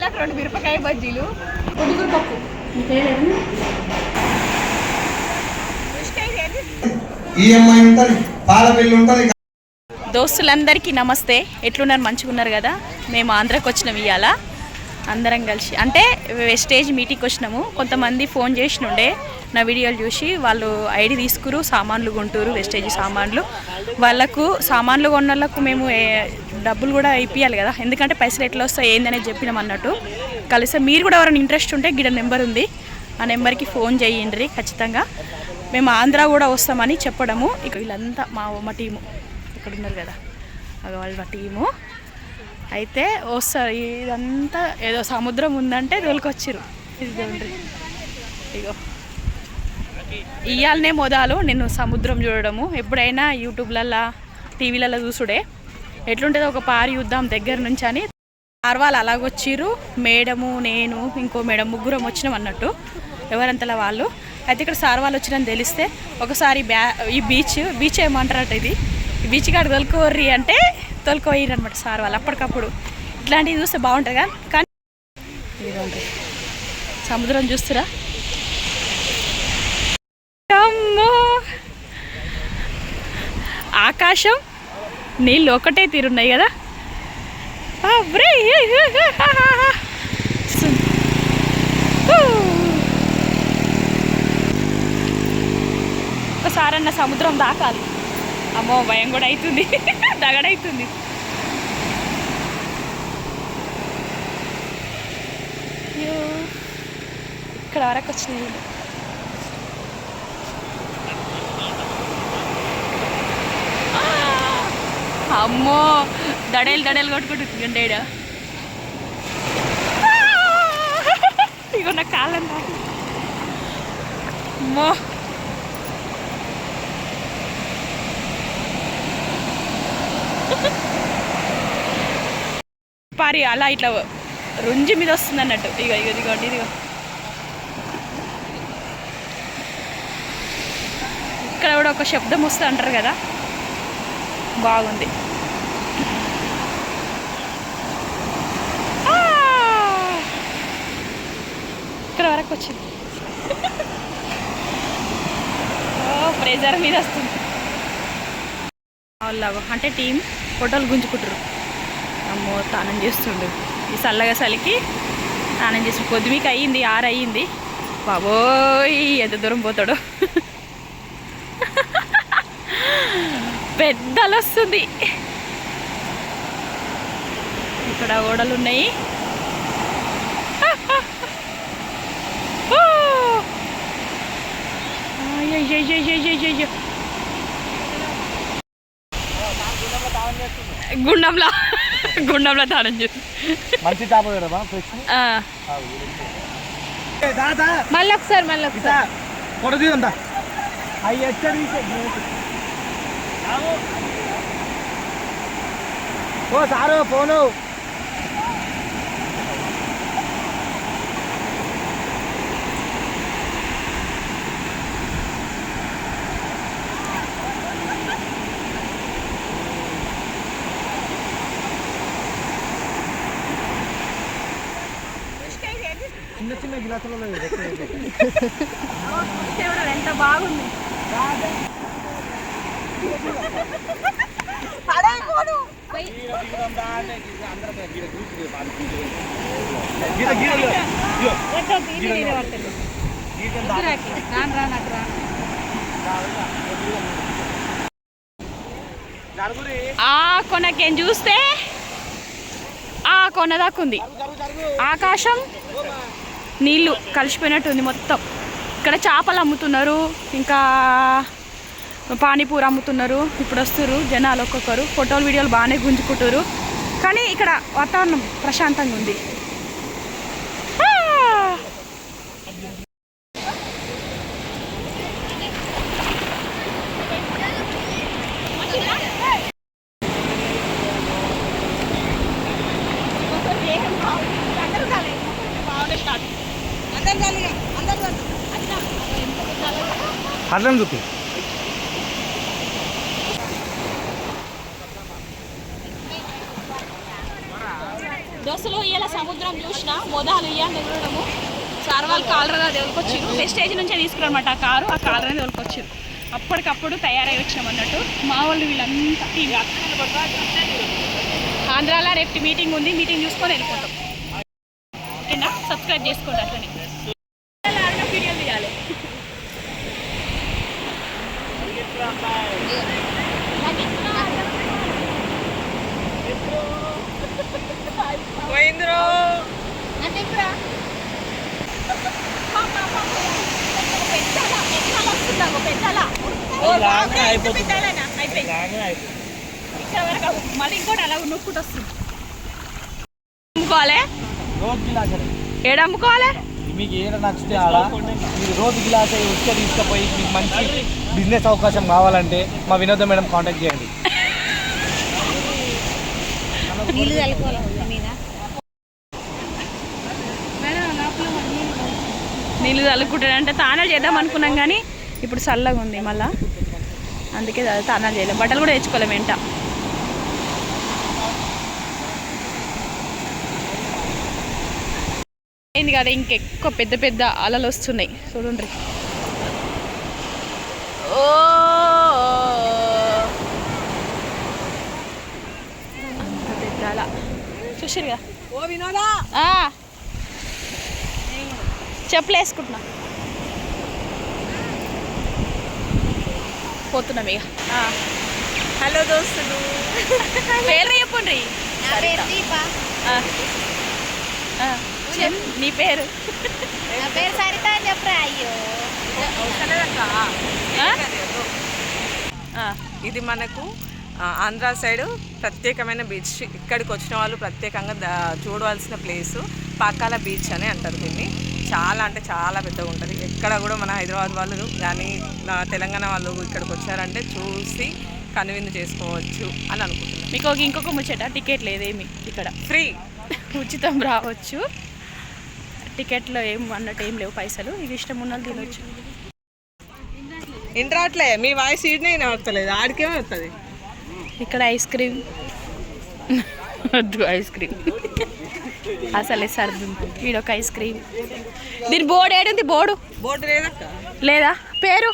రెండు మిరపకాయ బజ్జీలు. పొడుగురు పప్పు దోస్తులందరికీ నమస్తే. ఎట్లున్నారు? మంచిగా ఉన్నారు కదా? మేము ఆంధ్రాకి వచ్చినాం ఇవాళ అందరం కలిసి అంటే వెస్టేజ్ మీటింగ్కి వచ్చినాము. కొంతమంది ఫోన్ చేసినుండే నా వీడియోలు చూసి వాళ్ళు ఐడి తీసుకురు సామాన్లు కొంటారు వెస్టేజ్ సామాన్లు. వాళ్ళకు సామాన్లు కొన్న వాళ్ళకు మేము డబ్బులు కూడా ఇప్పించాలి కదా. ఎందుకంటే పైసలు ఎట్లా వస్తాయి ఏందనేది చెప్పినాం అన్నట్టు. కలిసి మీరు కూడా ఎవరైనా ఇంట్రెస్ట్ ఉంటే గిడ నెంబర్ ఉంది. ఆ నెంబర్కి ఫోన్ చేయండి ఖచ్చితంగా. మేము ఆంధ్ర కూడా వస్తామని చెప్పడము. ఇక వీళ్ళంతా మా మా టీము. ఇక్కడ ఉన్నారు కదా. అగ వాళ్ళ టీము. అయితే వస్తారు ఇదంతా ఏదో సముద్రం ఉందంటే దొలికొచ్చిర్రు. ఇది ఇగో. ఇవాళనే మొదలు నేను సముద్రం చూడడము. ఎప్పుడైనా యూట్యూబ్లల్లో టీవీలలో చూసుడే. ఎట్లుంటుందో ఒక పారి చూద్దాం దగ్గర నుంచి అని. ఆర్వాలు అలాగొచ్చిరు మేడము నేను ఇంకో మేడం ముగ్గురం వచ్చినాం అన్నట్టు. ఎవరంతలా వాళ్ళు. అయితే ఇక్కడ సార్ వాళ్ళు వచ్చినని తెలిస్తే ఒకసారి బ్యా ఈ బీచ్ బీచ్ ఏమంటారట ఇది? బీచ్ కాడ తొలుకోర్రి అంటే తొలుకోయ్యారు అనమాట సార్ వాళ్ళు అప్పటికప్పుడు. ఇట్లాంటివి చూస్తే బాగుంటుంది కానీ కానీ ఇదిగోండి. సముద్రం చూస్తురా. అమ్మో! ఆకాశం నీళ్ళు ఒకటే తీరున్నాయి కదా. ఒకసారన్న సముద్రం దాకాలి. అమ్మో భయం కూడా అవుతుంది దగడవుతుంది అయ్యో, ఇక్కడ వరకు వచ్చినాయి నీళ్ళు. అమ్మో దడేలు దడేలు కొట్టుకుంటుంది ఈడ. ఇగో నా కాళ్ళని అమ్మో పారి అలా ఇట్లా రుంజి మీద వస్తుంది అన్నట్టు. ఇక ఇక ఇదిగోండి ఇదిగో. ఇక్కడ కూడా ఒక శబ్దం వస్తుంది అంటారు కదా. బాగుంది. ఇక్కడ వరకు వచ్చింది. ఓ ప్రెజర్ మీద వస్తుంది. వాళ్ళగా అంటే టీం ఫోటోలు గుంజుకుంటారు అమ్మో స్నానం చేస్తుండు. ఈ చల్లగా చలికి స్నానం చేసి పొద్దుమికి అయ్యింది ఆరు అయ్యింది. బాబోయ్ ఎంత దూరం పోతాడో. పెద్దలు వస్తుంది ఇక్కడ ఓడలు ఉన్నాయి ఓ! గుండంలో గుండంలో తానం చేసి మంచి చేప వేరమ్మా ఫ్రెష్? మళ్ళీ ఒకసారి మళ్ళీ ఒకసారి. అవి ఎచ్చడి ఓ సారు ఫోను. చిన్న ఎంత బాగుంది. ఆ కొనకేం చూస్తే ఆ కొన దాకా ఉంది. ఆకాశం నీళ్ళు కలిసిపోయినట్టు ఉంది మొత్తం. ఇక్కడ చేపలు అమ్ముతున్నారు ఇంకా పానీపూరి అమ్ముతున్నారు. ఇప్పుడు వస్తున్నారు జనాలు ఒక్కొక్కరు. ఫోటోలు వీడియోలు బాగానే గుంజుకుంటారు కానీ ఇక్కడ వాతావరణం ప్రశాంతంగా ఉంది ఆ! అట్లని చూపి. దోశలు ఇయ్యాల సముద్రం చూసిన మోదాలు ఇయ్యండి చూడడము సార్ వాళ్ళు కాలరగా తోలుకొచ్చారు వెస్టేజ్ నుంచే తీసుకురమాట ఆ కారు ఆ కాలరా తోలుకొచ్చారు అప్పటికప్పుడు తయారై వచ్చినాం అన్నట్టు. మా వాళ్ళు వీళ్ళంతా టీవీ ఆంధ్రాలో రేపు మీటింగ్ ఉంది. మీటింగ్ చూసుకొని వెళ్ళిపోతాం. ఓకేనా? సబ్స్క్రైబ్ చేసుకోండి అట్లనే వీడియో తీయాలి మళ్ళీ ఇంకోటి అలా నొక్కుంటూ వస్తుంది అమ్ముకోవాలి రోజు గిలాస్ ఏడు అమ్ముకోవాలి? మీకు ఏదో నచ్చితే ఆడ మీరు రోజు గిలాస్ వచ్చే తీసుకుపోయి మీకు మంచి బిజినెస్ అవకాశం కావాలంటే మా వినోద మేడం కాంటాక్ట్ చేయండి. నీళ్ళు చల్లుకుంటాడంటే తానాలు చేద్దాం అనుకున్నాం కానీ ఇప్పుడు చల్లగా ఉంది మళ్ళా. అందుకే తానాలు చేయలేం. బట్టలు కూడా తెచ్చుకోలేం వెంట అయింది కదా ఇంకెక్కువ పెద్ద పెద్ద అలలు వస్తున్నాయి. చూడండి. ఓ! పెద్ద అల. చూసారు కదా ఓ వినోదా? ఆ. చెప్పులు వేసుకుంటున్నా. పోతున్నాం ఇక. ఆ. హలో దోస్తులు. పేరు చెప్పండి దీప నీ పేరు? నా పేరు సరిత అని చెప్పరా అయ్యో. ఇది మనకు ఆంధ్ర సైడ్ ప్రత్యేకమైన బీచ్. ఇక్కడికి వచ్చిన వాళ్ళు ప్రత్యేకంగా చూడవలసిన ప్లేసు పాకాల బీచ్ అని అంటారు దీన్ని. చాలా అంటే చాలా పెద్దగా ఉంటుంది. ఎక్కడ కూడా మన హైదరాబాద్ వాళ్ళు కానీ తెలంగాణ వాళ్ళు ఇక్కడికి వచ్చారంటే చూసి కనువిందు చేసుకోవచ్చు అని అనుకుంటున్నాను. మీకు ఒక ఇంకొక ముచ్చట టికెట్ లేదేమి ఇక్కడ? ఫ్రీ. ఉచితం రావచ్చు. టికెట్లో ఏం అన్నట్టు ఏం లేవు పైసలు. ఇక ఇష్టం ఉన్న తినొచ్చు. ఇంట్రాట్లే మీ వాయిస్ ఈడనే వస్తలేదు ఆడికేమే వస్తుంది ఇక్కడ ఐస్ క్రీమ్. వద్దు ఐస్ క్రీమ్. అసలే సర్దు. ఈడొక ఐస్ క్రీమ్. దీని బోర్డు ఏడుంది బోర్డు? బోర్డు లేదక్క. లేదా? పేరు.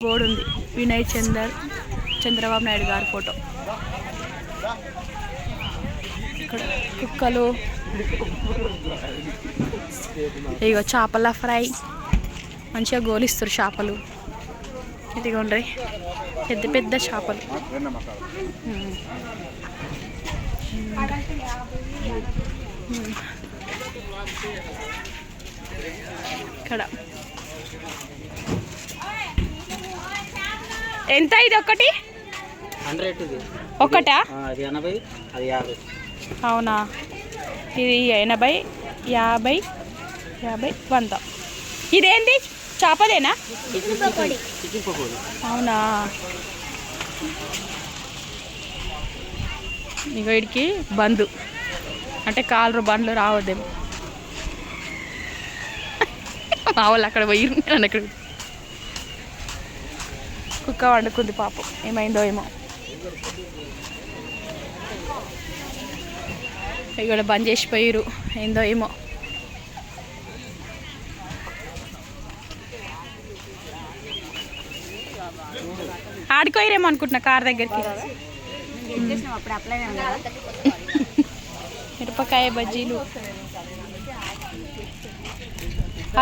బోర్డు ఉంది. వినయ్ చందర్ చంద్రబాబు నాయుడు గారి ఫోటో. ఇక్కడ కుక్కలు. ఇగో చేపల ఫ్రై. మంచిగా గోలిస్తారు చేపలు. ఇదిగోండి పెద్ద పెద్ద చేపలు. ఇక్కడ. ఎంత ఇది ఒకటి? ఒకటా? అది ఎనభై అది యాభై. అవునా? ఇది ఎనభై యాభై యాభై వంద. ఇదేంటి చేపదేనా పకోడీ. అవునా? ఇక వీడికి బంద్. అంటే కాలు బండ్లు రావద్దేమో. మా వాళ్ళు అక్కడ పోయి నేను అక్కడ కుక్క వండుకుంది పాపం. ఏమైందో ఏమో. ఇక్కడ బంద్ చేసిపోయారు ఏందో ఏమో. ఆడుకోయిరేమో అనుకుంటున్నా కార్ దగ్గరికి. మిరపకాయ బజ్జీలు.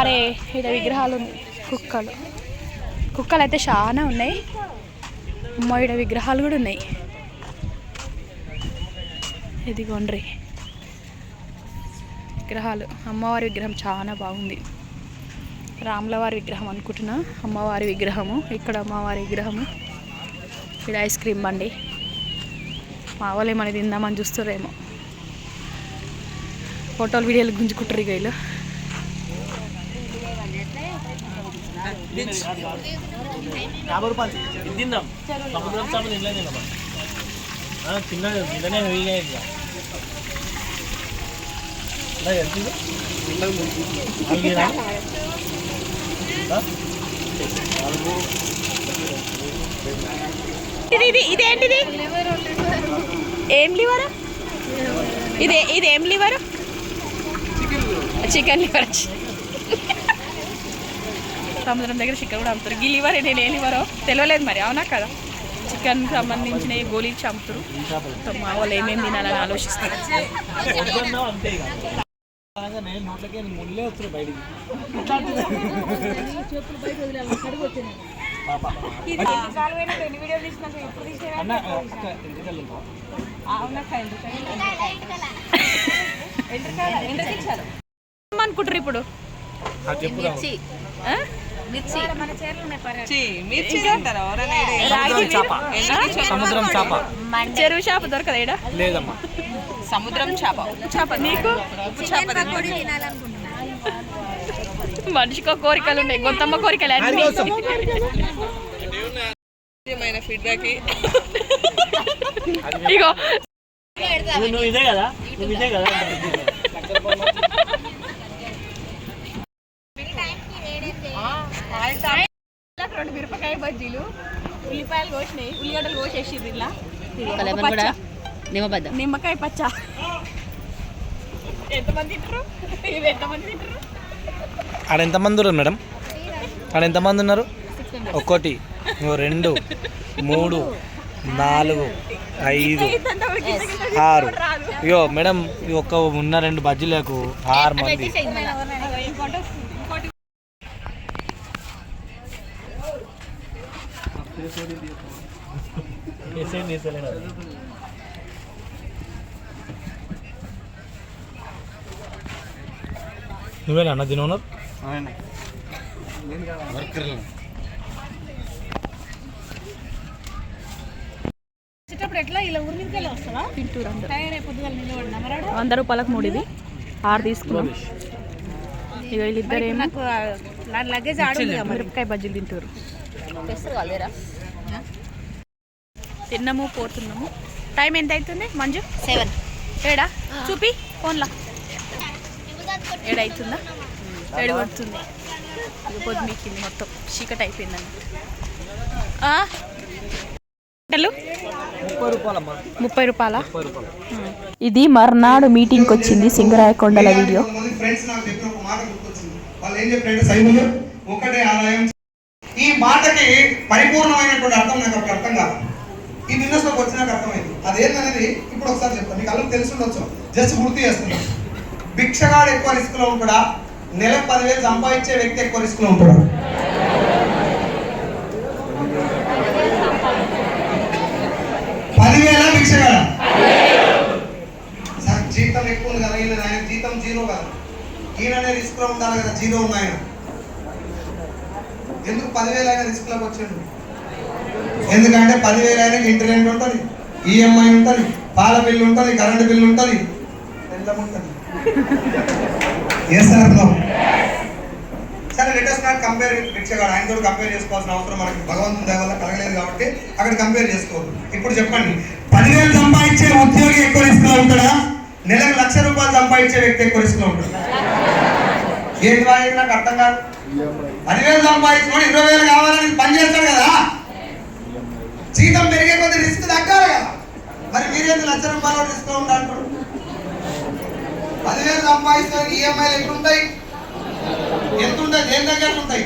అరే ఇక్కడ విగ్రహాలు ఉన్నాయి కుక్కలు. కుక్కలు అయితే చాలా ఉన్నాయి. అమ్మో ఇక్కడ విగ్రహాలు కూడా ఉన్నాయి. ఇదిగోండ్రి. విగ్రహాలు. అమ్మవారి విగ్రహం చాలా బాగుంది. రాములవారి విగ్రహం అనుకుంటున్నా. అమ్మవారి విగ్రహము. ఇక్కడ అమ్మవారి విగ్రహము. ఇక్కడ ఐస్ క్రీమ్ బండి. మా వాళ్ళు ఏమైనా తిందామని చూస్తారేమో. ఫోటోలు వీడియోలు గుంజుకుంటారు ఇక వీళ్ళు. యాభై రూపాయలు తిందాం. సముద్రం చేపలు తిన్నాం చిన్న హెవీగా ఇది? ఇదేంటిది ఏం లివర్? ఇదే ఇది ఏం లివర్? Chicken liver. సముద్రం దగ్గర చికెన్ కూడా అమ్ముతారు. ఈ లివర్ నేను ఏ లివరో తెలియలేదు మరి అవునా కదా? చికెన్ సంబంధించిన గోళీలు చంపుతారు. మా వాళ్ళు ఏమేమి తినాలని ఆలోచిస్తారు రాగానే నోట్లకే ముళ్ళే వస్తున్నాయి బయటికి? అనుకుంటారు ఇప్పుడు మిర్చి? సముద్రం చేప. చెరువు చేప దొరకదా లేదమ్మా. సముద్రం చేప. చేప నీకు? చేప మనిషికో కోరికలు ఉన్నాయి. గొంతమ్మ కోరికలు అన్ని. ఫీడ్బ్యాక్ ఇగో. నువ్వు ఇదే కదా? నువ్వు ఇదే కదా? రెండు మిరపకాయ బజ్జీలు ఉల్లిపాయలు కోసినాయి ఉల్లిగడ్డలు కోసేసి ఇలా. నిమ్మబద్ద నిమ్మకాయ పచ్చ. ఎంతమంది తింటారు? ఇది ఎంతమంది తింటారు? ఆడ ఎంతమంది ఉన్నారు మేడం? ఆడ ఎంతమంది ఉన్నారు? ఒకటి ఓ రెండు మూడు నాలుగు ఐదు ఆరు. అయ్యో మేడం ఈ ఒక్క ఉన్న రెండు బజ్జీలకు ఆరు మంది. నువ్వేనా అన్న దీని ఓనర్ వంద రూపాయలకు మూడు ఇది ఆరు తీసుకున్నాం. ఇక వీళ్ళిద్దరు ఏమో లగేజ్ మిరపకాయ బజ్జీలు తింటారు. తిన్నాము పోతున్నాము. టైం ఎంత అవుతుంది మంజు? సెవెన్. ఏడా? చూపి ఫోన్లో. ఏడవుతుందా ఏడు కొడుతుంది. ఇక పొద్దు మీకింది మొత్తం. చీకటి అయిపోయింది అన్నట్టు ముప్పై రూపాయల? ఇది మర్నాడు మీటింగ్కి వచ్చింది సింగరాయకొండల వీడియో. కొంతమంది ఫ్రెండ్స్ నాకు చెప్పిన ఒక మాట గుర్తొచ్చింది వాళ్ళు ఏం చెప్పారంటే సైబులు ఒకటే ఆదాయం ఈ మాటకి పరిపూర్ణమైనటువంటి అర్థం నాకు అప్పుడు అర్థం కాదు. ఈ బిజినెస్లోకి వచ్చినాక అర్థమైంది. అదేంటనేది ఇప్పుడు ఒకసారి చెప్తాను మీకు అందరికి తెలిసి ఉండొచ్చు. జస్ట్ గుర్తు చేస్తున్నా. భిక్షగాడు ఎక్కువ రిస్క్లో ఉంటాడా? నెల పదివేలు సంపాదించే వ్యక్తి ఎక్కువ రిస్క్లో ఉంటాడు? పదివేల భిక్షగాడ? సార్ జీతం ఎక్కువ ఉంది కదా ఈయన ఆయన జీతం జీరో కదా. ఈయననే రిస్క్లో ఉండాలి కదా జీరో ఉన్న ఆయన. ఎందుకు పదివేలు అయినా రిస్క్లోకి వచ్చాడు? ఎందుకంటే పదివేలు అయినా ఇంటర్నెట్ ఉంటుంది ఈఎంఐ ఉంటుంది పాల బిల్లు ఉంటుంది కరెంట్ బిల్లు ఉంటుంది ఎంత ఉంటుంది. ఏ సరే లెటెస్ట్ నాట్ కంపేర్ భిక్షగాడు ఆయనతో కంపేర్ చేసుకోవాల్సిన అవసరం మనకి భగవంతుని దయ వల్ల కలగలేదు కాబట్టి అక్కడ కంపేర్ చేసుకోవద్దు. ఇప్పుడు చెప్పండి పదివేలు సంపాదించే ఉద్యోగి ఎక్కువ రిస్క్లో ఉంటాడా? నెలకు లక్ష రూపాయలు సంపాదించే వ్యక్తి ఎక్కువ రిస్క్లో ఉంటాడు. ఏంటి వాడి నాకు అర్థం కాదు. పదివేలు సంపాదించుకోండి ఇరవై వేలు కావాలని పని చేస్తాడు కదా? జీతం పెరిగే కొద్ది రిస్క్ తగ్గాలి కదా. మరి మీరేంది లక్ష రూపాయలు రిస్క్లో ఉంటారు పదివేలు సంపాదిస్తే ఈఎంఐలు ఎట్లుంటాయి? ఎంత ఉంటుంది దేని దగ్గర ఉంటాయి?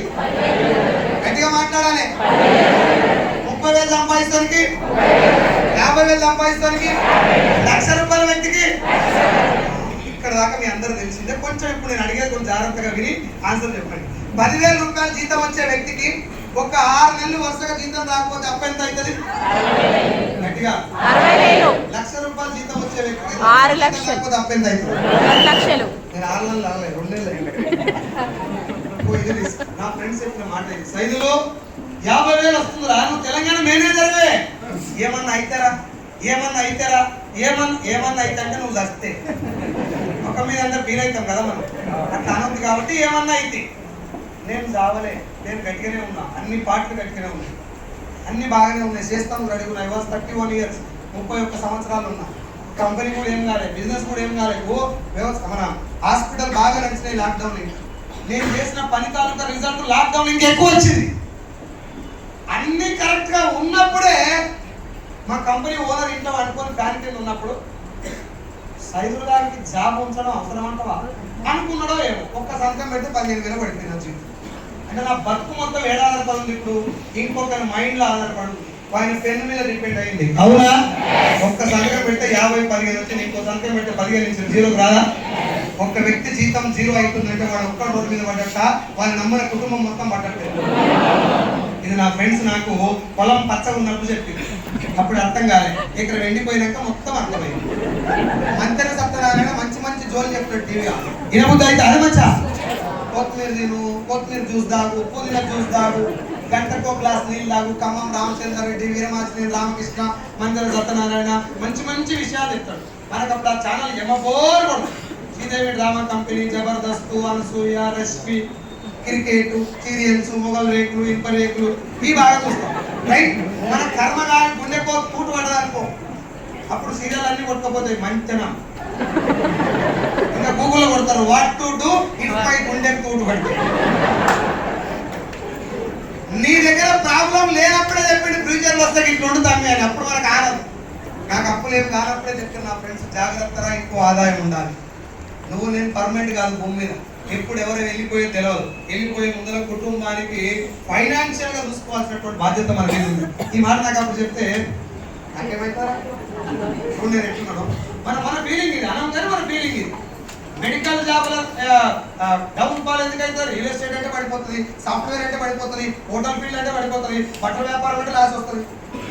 గట్టిగా మాట్లాడాలి. ముప్పై వేలు సంపాదిస్తానికి యాభై వేలు సంపాదిస్తానికి లక్ష రూపాయల వ్యక్తికి. ఇక్కడ దాకా మీ అందరూ తెలిసిందే. కొంచెం ఇప్పుడు నేను అడిగేది కొంచెం జాగ్రత్తగా విని ఆన్సర్ చెప్పండి. పదివేల రూపాయలు జీతం వచ్చే వ్యక్తికి ఒక ఆరు నెలలు వరుసగా జీతం రాకపోతే అప్పు ఎంత అవుతుంది? గట్టిగా. లక్ష రూపాయలు జీతం వచ్చే వ్యక్తికి ఆరు లక్షలు. అప్పు ఎంత అవుతుంది? లక్షలు. నేను ఆరు నెలలు రాలేదు రెండు నెలలు. నా ఫ్రెండ్స్ చెప్పిన మాట సైదులో యాభై వేలు వస్తుందిరా నువ్వు తెలంగాణ మేనేజర్వే. ఏమన్నా అయితారా? ఏమన్నా అయితారా? ఏమన్నా ఏమన్నా అయితే అంటే నువ్వు చస్తే ఒక మీద అంటే ఫీల్ అవుతాం కదా మనం. అట్లా అనొద్దు కాబట్టి ఏమన్నా అయితే. నేను చావలే నేను గట్టిగానే ఉన్నా. అన్ని పాటలు గట్టిగానే ఉన్నాయి. అన్ని బాగానే ఉన్నాయి. చేస్తాం రెడీ ఉన్నాయి వాజ్ థర్టీ వన్ ఇయర్స్ ముప్పై ఒక్క సంవత్సరాలు ఉన్నా. కంపెనీ కూడా ఏం కాలేదు బిజినెస్ కూడా ఏం కాలేదు ఓ వ్యవస్థ మన హాస్పిటల్ బాగా నడిచినాయి లాక్డౌన్ నేను చేసిన పని తాలూకా రిజల్ట్ లాక్డౌన్ ఇంకా ఎక్కువ వచ్చింది. అన్ని కరెక్ట్గా ఉన్నప్పుడే మా కంపెనీ ఓనర్ ఇంట్లో అనుకొని ఫ్యాన్ కింద ఉన్నప్పుడు సైజుల గారికి జాబ్ ఉంచడం అవసరం అంటవా? అనుకున్నాడో ఏమో. ఒక్క సంతకం పెడితే పదిహేను వేలు పడిపోయింది నా జీవితం అంటే నా బతుకు మొత్తం ఏడు ఆధారపడింది ఇప్పుడు? ఇంకొకరి మైండ్లో ఆధారపడు ఆయన పెన్ను మీద డిపెండ్ అయింది. అవునా? ఒక్క సంతకం పెడితే యాభై పదిహేను వచ్చింది ఇంకో సంతకం పెడితే పదిహేను ఇచ్చింది జీరో రాదా? ఒక్క వ్యక్తి జీతం జీరో అవుతుందంటే వాడు ఒక్క రోడ్డు మీద పడ్డట వారి నమ్మిన కుటుంబం మొత్తం పడ్డట్లేదు ఇది నా ఫ్రెండ్స్ నాకు పొలం పచ్చగా ఉన్నప్పుడు చెప్పింది. అప్పుడు అర్థం కాలేదు ఇక్కడ ఎండిపోయినాక మొత్తం అర్థమైంది. మంత్రి సత్యనారాయణ మంచి మంచి జోలు చెప్తాడు టీవీగా ఇనబుద్ధి అయితే అదే మచ్చా? కొత్తిమీర తిను కొత్తిమీర జ్యూస్ తాగు పుదీనా జ్యూస్ తాగు గంటకో గ్లాస్ నీళ్ళు తాగు ఖమ్మం రామచంద్ర రెడ్డి వీరమాచిని రామకృష్ణ మందిర సత్యనారాయణ మంచి మంచి విషయాలు ఇస్తాడు మనకు అప్పుడు ఆ ఛానల్ ఎమ్మబోర్ శ్రీదేవి డ్రామా కంపెనీ జబర్దస్త్ అనసూయ రెస్పి క్రికెట్ సీరియల్స్ మొగల్ రేకులు ఇనుప రేకులు ఇవి బాగా చూస్తాం. రైట్? మన కర్మగారి గుండెకో పూట పడదనుకో అప్పుడు సీరియల్ అన్ని కొట్టుకపోతాయి మంచన. ఇంకా గూగుల్లో కొడతారు what to do if my గుండె కూటు పడితే నీ దగ్గర ప్రాబ్లం లేనప్పుడే చెప్పింది ఫ్యూచర్లో వస్తే ఇట్లా ఉండుతామి అని. అప్పుడు మనకు ఆనదు నాకు అప్పులు ఏం కానప్పుడే చెప్తున్నా నా ఫ్రెండ్స్ జాగ్రత్తగా ఎక్కువ ఆదాయం ఉండాలి. నువ్వు నేను పర్మనెంట్ కాదు భూమి మీద. ఎప్పుడు ఎవరు వెళ్ళిపోయే తెలియదు వెళ్ళిపోయే ముందర కుటుంబానికి ఫైనాన్షియల్గా చూసుకోవాల్సినటువంటి బాధ్యత మన మీద ఉంది. ఈ మాట నాకు అప్పుడు చెప్తే నాకేమైతారా? ఇప్పుడు నేను ఎట్లున్నాను మన మన ఫీలింగ్ ఇది అనంతరం మన ఫీలింగ్ ఇది. మెడికల్ జాబ్ల డౌన్ ఫాల్ ఎందుకు రియల్ ఎస్టేట్ అంటే పడిపోతుంది సాఫ్ట్వేర్ అంటే పడిపోతుంది హోటల్ ఫీల్డ్ అంటే పడిపోతుంది బట్టల వ్యాపారం అంటే లాస్ వస్తుంది.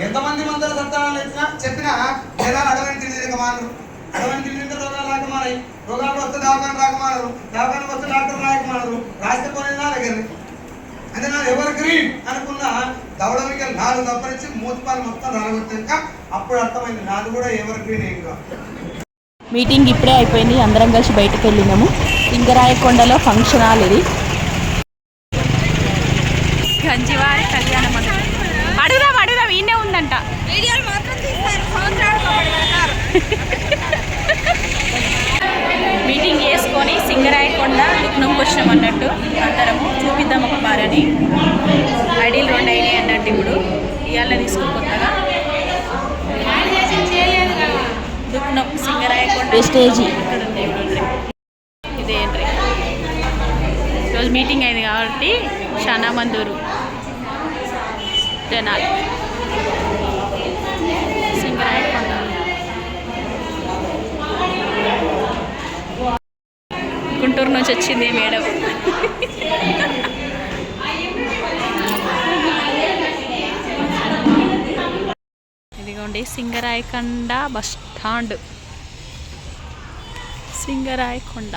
ఎంతమంది మందుల సంతానాలు ఇచ్చినా చెప్పినా లేదా అడవని తిరిగి మానరు. అడవని తిరిగి రోగాలు రాకమారాయి రోగాలు వస్తే దవాఖాన రాకమానరు దవాఖాన వస్తే డాక్టర్ రాకమానరు రాస్తే పోనీ నా దగ్గర. అంటే నా ఎవర్ గ్రీన్ అనుకున్న దవడమిక నాలుగు తప్పనిచ్చి మూతిపాలు మొత్తం రాలగొట్టాక అప్పుడు అర్థమైంది. నాది కూడా ఎవర్ గ్రీన్ ఏం కాదు. మీటింగ్ ఇప్పుడే అయిపోయింది. అందరం కలిసి బయటకు వెళ్ళినాము. సింగరాయకొండలో ఫంక్షన్ హాల్ ఇది. గంజివారి కళ్యాణ మండపం. అడుగుదాం అడుగుదాం. ఈయనే ఉందంట. వీడియోలు మాత్రం తీస్తారు. సంవత్సరాలు మీటింగ్ చేసుకొని సింగరాయకొండ దుఃఖంకి వచ్చినాం అన్నట్టు అందరము చూపిద్దాం ఒక బారని ఐడీలు రెండు అయినాయి అన్నట్టు ఇప్పుడు. ఇవాళ తీసుకో కొత్తగా. దుఃఖం సింగరాయకొండ స్టేజీ ఇక్కడ ఉంది చూడండి. ఇదేంటి ఈరోజు మీటింగ్ అయింది కాబట్టి చాలా మందూరు జనాలు. సింగరాయకొండ గుంటూరు నుంచి వచ్చింది మేడం. ఇదిగోండి సింగరాయకొండ బస్ స్టాండ్. సింగరాయకొండ.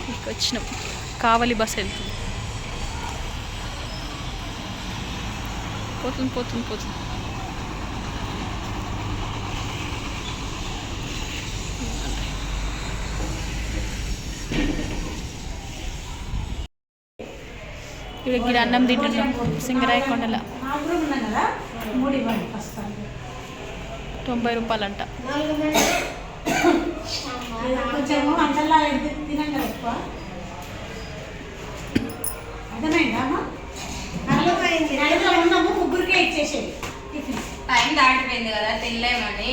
ఇక్కడికి వచ్చినాం కావలి బస్ వెళ్తుంది. పోతుంది పోతుంది పోతుంది. ఇక్కడ గిడ అన్నం తింటున్నాం. సింగరాయకొండల. తొంభై రూపాయలంట. కొంచెము వంటల్లో తినం కదా ఎక్కువ. అర్థమైందా అమ్మా? నలుగురు ఉన్నాము ముగ్గురికే ఇచ్చేసేది టైం దాటిపోయింది కదా తినలేమని.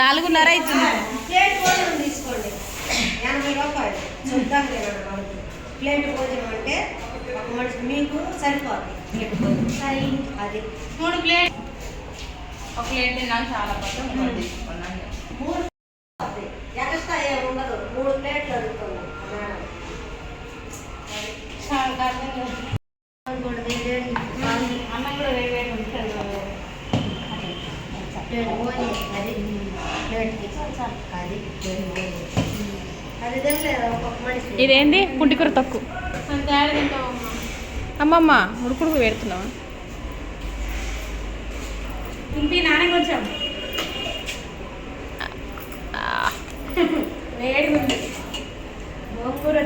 నాలుగున్నర అవుతుంది. ప్లేట్ భోజనం తీసుకోండి. ఎనభై రూపాయలు. చూద్దాం ప్లేట్ భోజనం అంటే ఒక మనిషి మీకు సరిపోతుంది ప్లేట్ భోజనం. సరే అది. మూడు ప్లేట్. ఒక ప్లేట్ తిన్నాను చాలా పట్టు ఇంకోటి తీసుకున్నాను మూడు. ఏమి ఉండదు మూడు ప్లేట్లు అడుగుతున్నాం మేడం అన్నం కూడా వేడి వేడి ఉంటుంది ప్లేట్ భోజనం అది. ప్లేట్కి అది. అది. తినలేదా ఒక్కొక్క మనిషి? ఇదేంది? పుంటికూర తక్కువ అమ్మమ్మ ఉడుకుడుకు పెడుతున్నావా? తింపి నానే కొంచెం వేడి ఉంది గోంగూర వచ్చింది గోంగూర ఫేవరెట్గా మనకు నాకు ఇష్టమే పట్టు. మీకు వస్తే ఇదే కావాలి ఎవరింటి కన్నా పోతే దొండకాయ పచ్చడి. పచ్చడి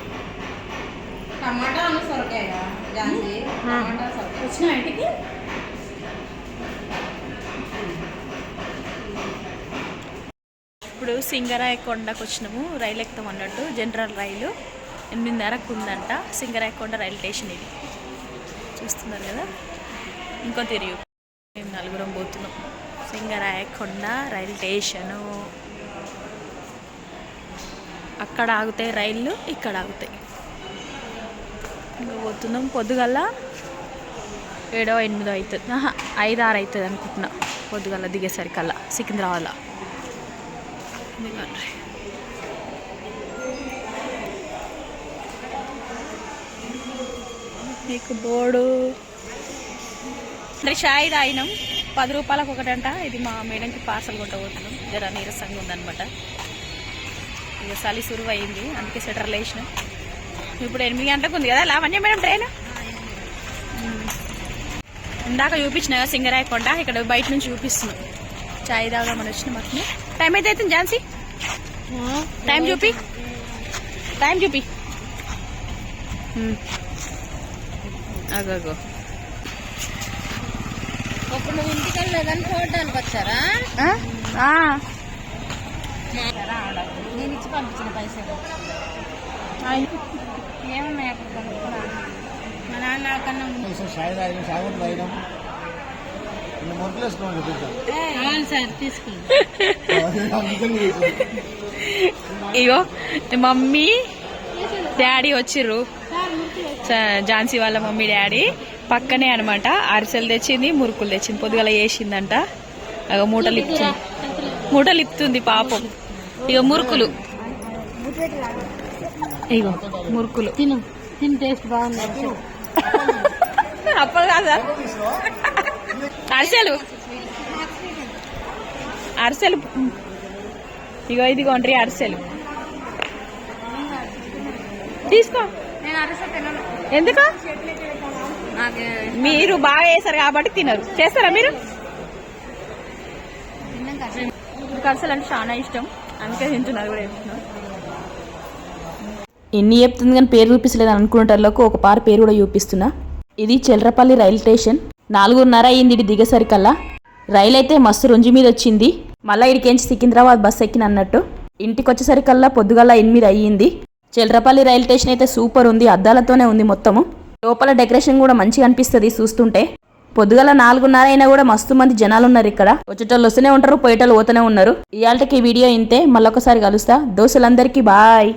టమాటా అను సొరకాయ ఝాన్సీ టమాటా సొరకాయ. వచ్చిన ఇంటికి ఇప్పుడు సింగరాయ కొండకు వచ్చినాము రైలు ఎక్కుతాం అన్నట్టు జనరల్ రైలు. ఎనిమిదిన్నరకు ఉందంట సింగరాయ కొండ రైలు స్టేషన్ ఇది. చూస్తున్నారు కదా? ఇంకో తిరిగి మేము నలుగురం పోతున్నాం. సింగరాయ కొండ రైలు స్టేషను. అక్కడ ఆగుతాయి రైళ్ళు ఇక్కడ ఆగుతాయి. ఇంకా పోతున్నాం పొద్దుగల ఏడో ఎనిమిదో అవుతుంది ఐదు ఆరు అవుతుంది అనుకుంటున్నా. పొద్దుగల దిగేసరికల్లా సికింద్రాబాద్లో. మీకు బోర్డు అంటే షాయి తాగినాం పది రూపాయలకు ఒకటంట. ఇది మా మేడంకి పార్సల్ కొట్టబోతున్నాం. జర నీరసంగా ఉందనమాట ఇక చలి సురువు అయింది అందుకే స్వెటర్లు వేసినాం ఇప్పుడు ఎనిమిది గంటలకు ఉంది కదా లావణ్య మేడం ట్రైన్ ఇందాక చూపించిన కదా సింగరాయ కొండ ఇక్కడ బయట నుంచి చూపిస్తున్నాం. చాయ్ తాగుదామని వచ్చిన మాకు. టైం అయితే అవుతుంది ఝాన్సీ? టైం చూపి. టైం చూపి. అగో నువ్వు ఇంటికి వెళ్ళలేదని చూడడానికి వచ్చారా. నేను ఇచ్చి పంపించిన పైసలు. అక్కడ. మా నాన్న అవును సార్ ఇగో మమ్మీ డాడీ వచ్చిర్రు. ఝాన్సీ వాళ్ళ మమ్మీ డాడీ పక్కనే అనమాట అరిసెలు తెచ్చింది మురుకులు తెచ్చింది. పొద్దుగల వేసిందంట అగ మూటలు ఇప్తుంది మూటలు ఇప్తుంది పాపం. ఇక మురుకులు. ఇగో మురుకులు. తిను. తిని టేస్ట్ బాగుంది. అప్పలు కాదా? అరిసెలు. అరిసెలు. ఇగో ఇదిగోండ్రి అరిసెలు. తీసుకో. ఎందుకు? మీరు బాగా చేశారు కాబట్టి తినరు. చేస్తారా మీరు? అరిసెలు అంటే చాలా ఇష్టం. అందుకే తింటున్నారు కూడా. చెప్తున్నారు ఎన్ని చెప్తుంది కానీ పేరు చూపిస్తలేదు అనుకునేటోళ్ళకు ఒక పార పేరు కూడా చూపిస్తున్నా. ఇది చెల్రపల్లి రైల్ స్టేషన్. నాలుగున్నర అయింది ఇది దిగసరికల్లా. రైలు అయితే మస్తు రుంజి మీద వచ్చింది. మళ్ళీ ఇడికేంచి సికింద్రాబాద్ బస్ ఎక్కిన అన్నట్టు. ఇంటికి వచ్చేసరికల్లా పొద్దుగల ఎనిమిది అయ్యింది. చెల్రపల్లి రైల్ స్టేషన్ అయితే సూపర్ ఉంది అద్దాలతోనే ఉంది మొత్తము. లోపల డెకరేషన్ కూడా మంచిగా అనిపిస్తుంది చూస్తుంటే. పొద్దుగల నాలుగున్నర అయినా కూడా మస్తు మంది జనాలు ఉన్నారు ఇక్కడ. వచ్చేటోళ్ళు వస్తూనే ఉంటారు పోయేటోళ్ళు పోతూనే ఉన్నారు. ఇవాళకి ఈ వీడియో ఇంతే. మళ్ళొకసారి కలుస్తా. దోశలందరికీ బాయ్.